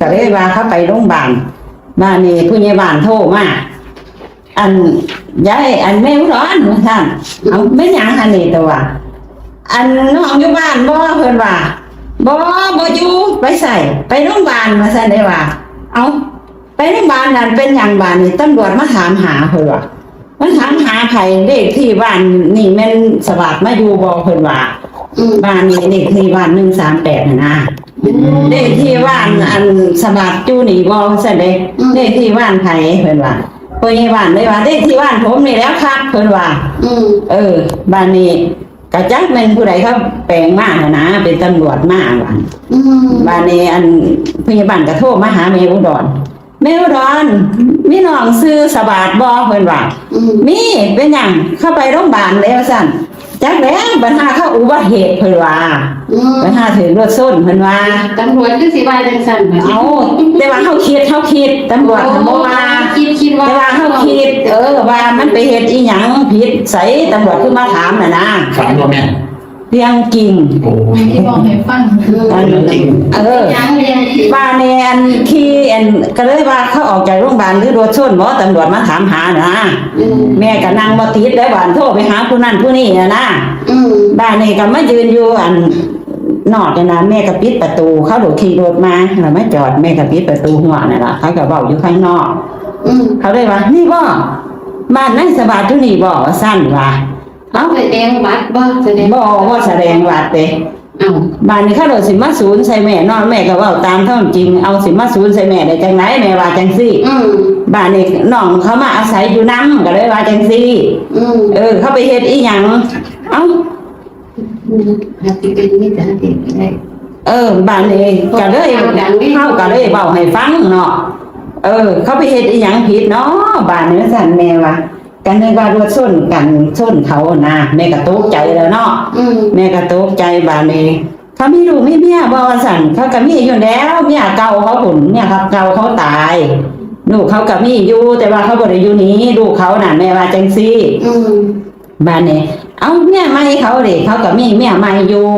ก็เลยว่าเขาไปโรงพยาบาลมานี่ผู้ใหญ่บ้านโทรมาอันยายอันแม่อุร้อนว่าท่านเอาไม่หยังอันนี้ตัวอันน้องอยู่บ้านบ่เพิ่นว่าบ่บ่อยู่ไปใส่ไปโรงพยาบาลมาซั่นได้ว่า เอาไปโรงพยาบาลนั่นเป็นหยังบ้านนี่ตำรวจมาถามหาเพิ่นว่ามันถามหาไผเลขที่บ้านนี่แม่นสวัสดิ์มาอยู่บ่เพิ่นว่าอืมบ้านนี่เลขที่บ้าน138น่ะนะ เลขที่บ้านอันสวัสดิ์จูนี่บ่ซั่นเด้เลขที่บ้านไผเพิ่นว่าผู้ใหญ่บ้านเลยว่าเลขที่บ้านผมนี่แล้วครับเพิ่นว่าอืมเออบ้านนี้กระจักเป็นผู้ใดเขาแปลงมาน่ะนะ เป็นตำรวจมาบ้านอืมบ้านนี้อันพยาบาลกระโทรมาหาแม่อุดรแม่อุดรมีน้องซื้อสบาดบ่เพิ่นว่าอืมมีเป็นหยังเข้าไปโรงพยาบาลแล้วสั่น จักแล้วปัญหาเข้าอุบัติเหตุเพิ่นว่าอืมปัญหาถึงรถส้นเพิ่นว่าตำรวจคือสิว่าจังซั่นบัดนี้เอาแต่ว่าเฮาคิดเฮาคิดตำรวจน่ะบ่ว่าคิดคิดว่าแต่ว่าเฮาคิด เออว่ามันไปเฮ็ดอีหยังผิดไสตำรวจคือมาถามน่ะนะ ฝันตัวแม่ เรื่องจริงโอ้ที่บอกให้ฟังอันจริงเออยังเรียนบ้านเนี่ยอันที่อันก็เลยว่าเขาออกจากโรงพยาบาลหรือรถชนหมอตำรวจมาถามหานะอืมแม่ก็นั่งบ่ติดได้บ้านโทรไปหาผู้นั้นผู้นี้นะนะอืมบ้านนี่ก็มายืนอยู่อันนอกเนี่ยนะแม่ก็ปิดประตู เขาโดดขี่รถมาแล้วมาจอดแม่ก็ปิดประตูหัวนั่นล่ะเขาก็เว้าอยู่ข้างนอกอืมเขาเลยว่านี่บ่บ้านนั่นสบายทุนี่บ่ว่าสั้นว่า เอ้าแสดงบัตรบ่แสดงบ่ว่าแสดงว่าเด้เอ้าบ้านนี้เขาโดดสิมาศูนย์ใส่แม่นอนแม่ก็เว่าตามเท่าจริงเอาสิมาศูนย์ใส่แม่ได้จังไหนแม่ว่าจังซี่อืมบ้านนี้น้องเขามาอาศัยอยู่น้ำก็เลยว่าจังซี่ อืมเออ เขาไปเฮ็ดอีหยังเอ้าอืมหาสิเป็นนี่จะหาสิได้ เออบ้านนี้ก็เลยเอาดังนี่เขาก็เลยเว้าให้ฟังเนาะเออ เขาไปเฮ็ดอีหยังผิดเนาะบ้านนี้สั่นแม่ว่า กันนึกว่ารถชนกันชนเขานะแม่ก็ตกใจแล้วเนาะอืมแม่ก็ตกใจบาดนี้เขามีลูกมีเมียบ่ว่าสั่นเขาก็มีอยู่แล้วเมียเก่าเขาผุนเนี่ยครับเก่าเขาตายลูกเขาก็มีอยู่แต่ว่าเขาบ่ได้อยู่นี้ลูกเขาน่ะแม่ว่าจังซี่อืมบาดนี้เอาเมียใหม่เขาเด้เขาก็มีเมียใหม่อยู่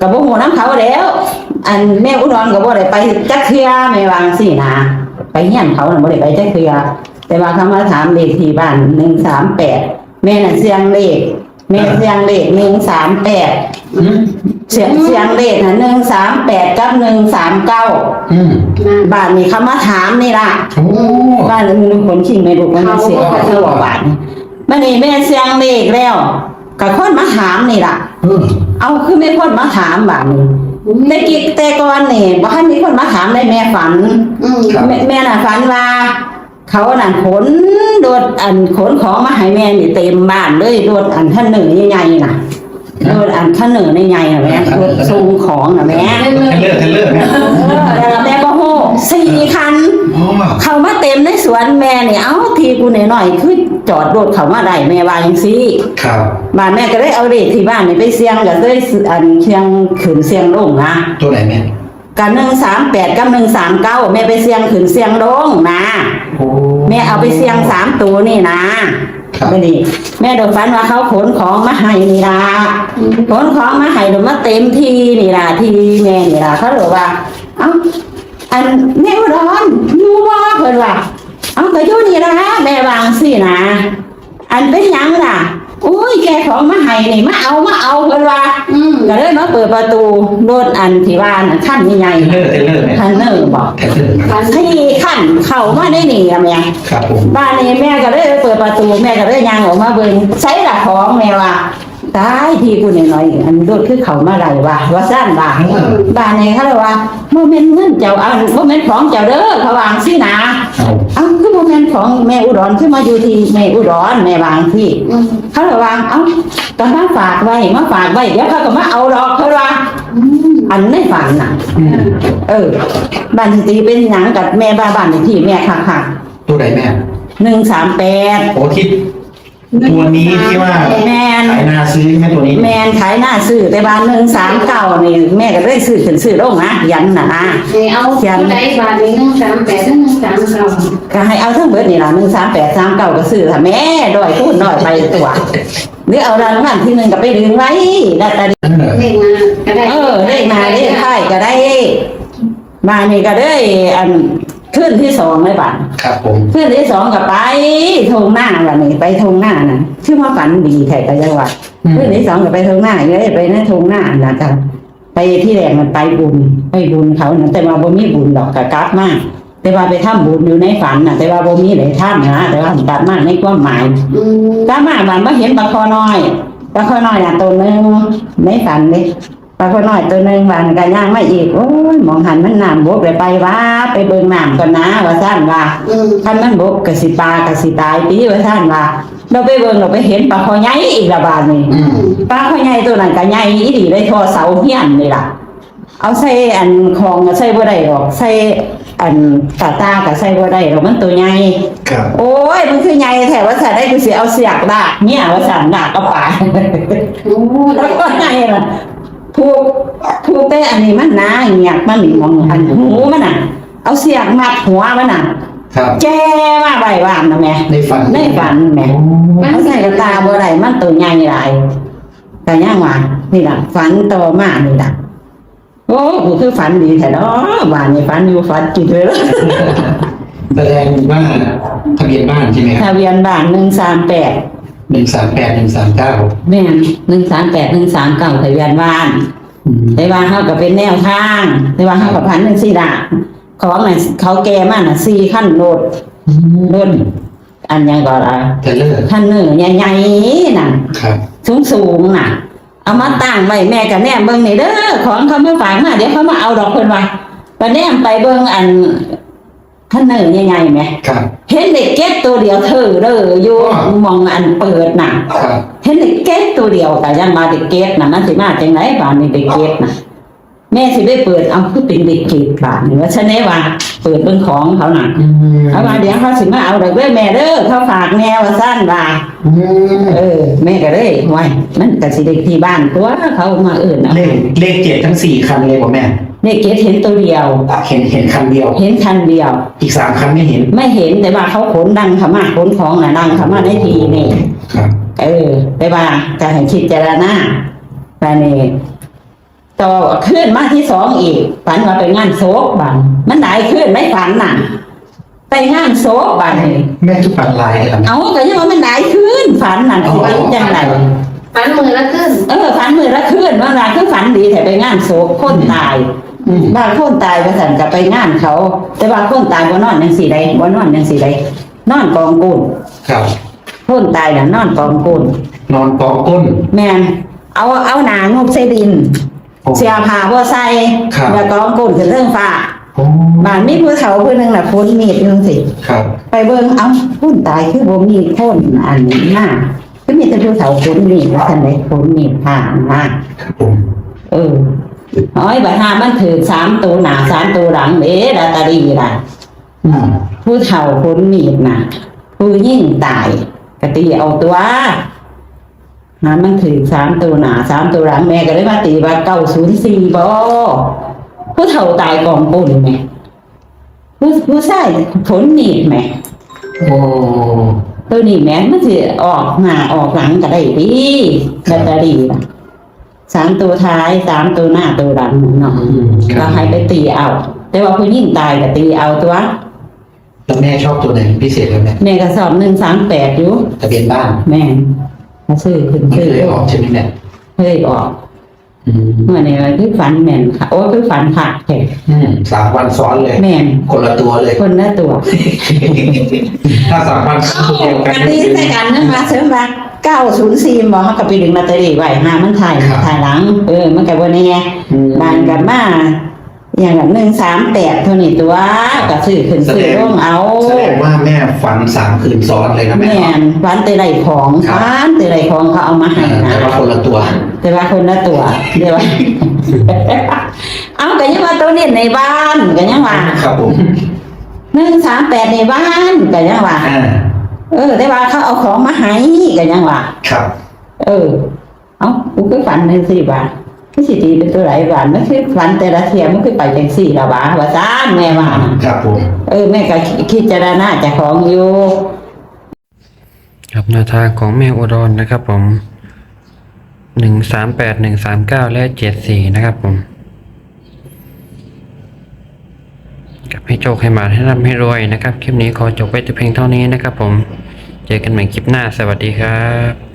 ก็บ่ฮู้นํเขาแล้ว อันแม่อุดรก็บ่ได้ไปจักเทื่อแม่วาจังซี่นะไปเฮียนเขาน่ะบ่ได้ไปจักเทื่อ แต่ว่าเขามาถามเลขที่บ้าน138แม่น่ะเสียงเลขแม่เสียงเลข138อืมเสียงเสียงเลขนะหนึ่งสามแปดกับหนึ่งสามเก้าอืมมาบ้านนี้เขามาถามนี่ล่ะโอ้บ้านมีคนชิงไม่รู้ว่ามันเสียงเท่าว่าบ้านบ้านนี้แม่เสียงเลขแล้วกับคนมาถามนี่ล่ะเออเอาคือไม่คนมาถามบ้านนี้แต่กิกแต่ก่อนนี่บ้านมีคนมาถามได้แม่ฝันอืมแม่แม่น่ะฝันว่า เขานั่นขนรถอันขนของมาให้แม่นี่เต็มบ้านเลยรถอันท่านหนึ่งใหญ่ๆน่ะรถอันท่านหนึ่งใหญ่ๆน่ะแม่รถส่งของน่ะแม่เทเลอร์เทเลอร์แม่เออแต่บ่ฮู้สี่คันโอ้เข้ามาเต็มในสวนแม่นี่เอ้าทีกูหน่อยๆคือจอดรถเข้ามาได้แม่ว่าจังซี่ครับบ้านแม่ก็เลยเอาเลขที่บ้านนี่ไปเสี่ยงก็เลยอันเสี่ยงขึ้นเสี่ยงลงนะตัวไหนแม่ กัน138กับ139แม่ไปเสี่ยงขึ้นเสี่ยงลงนะโอ้แม่เอาไปเสี่ยงสามตัวนี่นะครับไม่ดีแม่โดนฝันว่าเขาขนของมาให้นี่ล่ะขนของมาให้เดี๋ยวมาเต็มที่นี่ล่ะที่แม่นี่ล่ะเขาเลยว่า เอ้าอันแม่อุดรอยู่บ่เพิ่นว่า เอาก็อยู่นี่ละแม่วาจังสินะอันเป็นหยังล่ะ อุ้ยแกของมาให้นี่มาเอามาเอาเพิ่นว่าอืมก็เลยมาเปิดประตูรถอันที่ว่าน่ะขั้นใหญ่เทเลอร์เทเลอร์แม่ๆคันเนอร์บอกเทเลอร์ครับที่ขั้นเข้ามาได้นี่อะแม่ครับผมบ้านนี้แม่ก็เลยเปิดประตูแม่ก็เลยย่างออกมาเบิ่งใช้ละของแม่ว่า ตายทีกูหน่อยๆอันรถคือเขามาไหลว่าว่าสั้นว่าบ้านนี้เขาเลยว่าโมเมนต์เงินเจ้าอันโมเมนต์ของเจ้าเด้อเขาวางสินะเอาเอ้าคือโมเมนต์ของแม่อุดรขึ้นมาอยู่ที่แม่อุดรแม่วางที่อืมเขาเลยว่าเอ้าก็มาฝากไว้มาฝากไว้เดี๋ยวเขาก็มาเอาดอกเขาว่าอืมอันไม่ฝันน่ะอืมเออบ้านตีเป็นหยังกับแม่บ้านบ้านที่แม่ค่ะค่ะตัวไหนแม่หนึ่งสามแปดโอ้ที่ ตัวนี้ที่ว่าแมนขายนาซื้อใช่ไหมตัวนี้แมนขายหน้าซื้อแต่บ้านหนึ่งสามเก้านี่แม่ก็เลยซื้อขึ้นซื้อลงนะยันน่ะนะให้เอาผู้ใดบาทนี้138ถึง139ก็ให้เอาทั้งเบิดนี่ล่ะหนึ่งสามแปดสามเก้าก็ซื้อค่ะแม่ดอยพูดดอยไปตัวหรือเอารางวัลที่หนึ่งก็ไปดึงไว้ลอตเตอรี่เออเลขมาก็ได้เออเลขมาเลขท้ายก็ได้มานี่ก็ได้อัน ขึ้นที่สองเลยบัดครับผมขึ้นที่สองก็ไปทงหน้าบัดนี้ไปทงหน้าน่ะชื่อว่าฝันดีแท้ก็ยังว่าอืมขึ้นที่สองก็ไปทงหน้าเลยไปในทงหน้านะกันไปที่แรกมันไปบุญไปบุญเขาน่ะแต่ว่าบ่มีบุญดอกก็กลับมาแต่ว่าไปทำบุญอยู่ในฝันน่ะแต่ว่าบ่มีได้ทำนะแต่ว่ากลับมาในความหมายอืมกลับมาบัดมาเห็นปลาคอน้อยปลาคอน้อยน่ะตัวหนึงในฝันเลย ปลาคอน้อยตัวหนึงวันก็ย่างมาอีกโอ้ยมองหันมันน้ำบกเลยไปว่าไปเบิ่งน้ำก่อนนะว่าซั่นว่าอืมคันมันบกกสิปลากสิตายปีว่าท่านว่าเราไปเบิ่งเราไปเห็นปลาคอใหญ่อีกละบาดนี่อืมปลาคอใหญ่ตัวนั้นก็ใหญ่อีดีเลยทอเสาเฮียนนี่ล่ะ เอาใส่อันของก็ใส่บ่ได้หรอกใส่อันตาตาก็ใส่บ่ได้หรอกมันตัวใหญ่ครับโอ้ยมันคือใหญ่แท้ว่าซั่นได้กูสิเอาเสียกดากเนี่ยว่าซั่นดากก็ปาโอ้แล้วก็ใหญ่ล่ะ ถูกถูกแต่อันนี้มันหนาเงียบมันนี่มองอันหูมันน่ะ เอาเสียกมัดหัวมันน่ะครับ แจ้มาใบวานนะแม่ในฝันในฝันแม่โอ้เขาใส่กระตาบ่ได้มันตัวใหญ่หลายแต่ย่างว่านี่ล่ะฝันต่อมานี่ล่ะโอ้กูคือฝันดีแท้เนาะบ้านนี่ฝันอยู่ฝันจิตเลยเนาะแสดงว่าทะเบียนบ้านใช่ไหมครับทะเบียนบ้าน138 หนึ่งสามแปดหนึ่งสามเก้าแม่น138 139ทะเบียนบ้านแต่ว่าเขาก็เป็นแนวทางแต่ว่าเขาก็พันจังซี่ล่ะของน่ะเขาแก่มาน่ะ4ขั้นรถรถอันหยังก็ล่ะเทเลอร์คันเนื้อใหญ่ๆน่ะครับสูงสูงๆน่ะ เอามาตั้งไว้แม่กับแนมเบิ่งนี่เด้อของเขามาฝากมาเดี๋ยวเขามาเอาดอกเพิ่นว่าไปแนมไปเบิ่งอัน ขันเนอใหญ่ๆแหมครับ เห็นเด็กเก็ตตัวเดียวเธอเด้ออยู่อ๋อ มองอันเปิดน่ะ ครับเห็นเด็กเก็ตตัวเดียวแต่ยังมาเด็กเก็ตน่ะมันสิมาจังไดบาดนี้เด็กเก็ตน่ะ แม่สิได้เปิดเอาคือเป็นเด็กเก็ตบาดนี่ว่าฉันได้ว่าเปิดเบิ่งของเขาน่ะเอามาเดี๋ยวเขาสิมาเอาดอกเด้อแม่เด้อเขาฝากแม่ว่าซั่นว่า อืมเออแม่ก็เลยไว้มันก็สิเด็กที่บ้านตัวเขามาเอื่นเอาเลขเลขเจ็ดทั้งสี่คันเลยผมแม่ เด็กเกดเห็นตัวเดียวเห็นเห็นคันเดียว เห็นคันเดียว อีกสามคันไม่เห็นไม่เห็นแต่ว่าเขาขนดังเขามาขนของน่ะดังเขามาในทีนี่ ครับ เออแต่ว่าการให้คิดเจารณาไปนี่ต่อขึ้นมาที่สองอีก ฝันว่าไปงานโศกบันมันไหนขึ้นไม่ฝันน่ะ ไปงานโศกบันนี่แม่ทุกฝันลายครับเอาก็ยังว่ามันไหนขึ้นฝันน่ะสิว่าจังไรฝันมือละขึ้น เออฝันมือละคืนว่าไรคือฝันดีแต่ไปงานโศกคนตายอืม บางคนตายไปสั่นกับไปงานเขา แต่ว่าคนตายบ่นอนยังสี่ใดบ่นอนยังสี่ใดนอนกองกูนครับ คนตายน่ะนอนกองกูนนอนกองก้น แม่นเอาเอาหนางบใส่ดิน โอ้เสียผ้าบ่ใส่ครับ แล้วกองกูนขึ้นเรื่องฟ้าโอ้บ้านมีผู้เฒ่าผู้หนึงน่ะพ้นมีดอยู่สิ ครับไปเบิ่งเอ้าคนตายคือบ่มีคนอันนี้มาก็มีแต่ผู้เฒ่าพ้นมีดว่าซั่นไดพ้นมีดผ่ามา ครับผมเออ โอ้ยบัดหามันถือสามตัวหน้าสามตัวหลังเด้ลอตเตอรี่ล่ะอืมผู้เฒ่าพ้นมีดน่ะ ผู้ยิ่งตายกตีเอาตัวหามันถือสามตัวหนาสามตัวหลังแม่ก็เลยมาตีว่าเก้าศูนย์สี่บอผู้เฒ่าตายกองบุญแม่ผู้ผู้ชายผลมีดแม่โอ้ตัวนี้แม่มันสิออกหน้าออกหลังก็ได้ดีแบตเตอรี่น่ะ สามตัวท้ายสามตัวหน้าตัวหลังเนาะอืมคก็รับให้ไปตีเอา แต่ว่าผู้ยิ่งตายก็ตีเอาตัวแล้วแม่ชอบตัวไหนพิเศษเลยแม่แม่ก็สอบหนึ่งสามแปดอยู่ ทะเบียนบ้านแม่นมาซื้อขึ้นไม่ซื้อเคยออกใช่ไหมแม่เคยออกอืมเมื่อนี้ว่าคือฝันแม่นค่ะ โอ้คือฝันค่ะแท้อืมสามวันซ้อนเลย แม่นคนละตัวเลย คนละตัว ถ้าสามวันเอ้าตัวเดียวกักันนนี้ใส่กันนะมาเสริมว่าเก้าศูนย์สี่บอกเขาก็ไปดึงลอตเตอรี่ไว้หามันถ่ายถ่ายหลัง เออ มันกับวันนี้ไงอืมบานกันมาอย่างแบบหนึ่งสามแปดเท่านี้ตัวก็ซื้อขึ้นซื้อร่วงเอาแสดงว่าแม่ฝันสามคืนซ้อนเลยนะแม่แม่นฝันแต่ไรของครับฝันแต่ไรของเขาเอามาให้อ่านะแต่ว่าคนละตัว แต่ว่าคนละตัวเดี๋ยวว่าเอากันยังว่าตัวเน้นในบ้านกันยังว่าครับผม หนึ่งสามแปดในบ้านกันยังว่าอ่าเออแต่ว่าเขาเอาของมาให้กันยังว่าครับเออ เอากูคือฝันหนึ่งสี่บาทคือสิตีเป็นตัวไหนบาทมันคือฝันแต่ละเทียมมันคือไปจังสี่ละบาทว่าซ่านแม่ว่า ครับผม เออแม่ก็คิดจะได้น่าจะของอยู่ ครับแนวทางของแม่อุดรนะครับผมหนึ่งสามแปดหนึ่งสามเก้าและเจ็ดสี่นะครับผม กับให้โชคให้มาให้ร่ำให้รวยนะครับ คลิปนี้ขอจบไว้แต่เพียงเท่านี้นะครับผม เจอกันใหม่คลิปหน้าสวัสดีครับ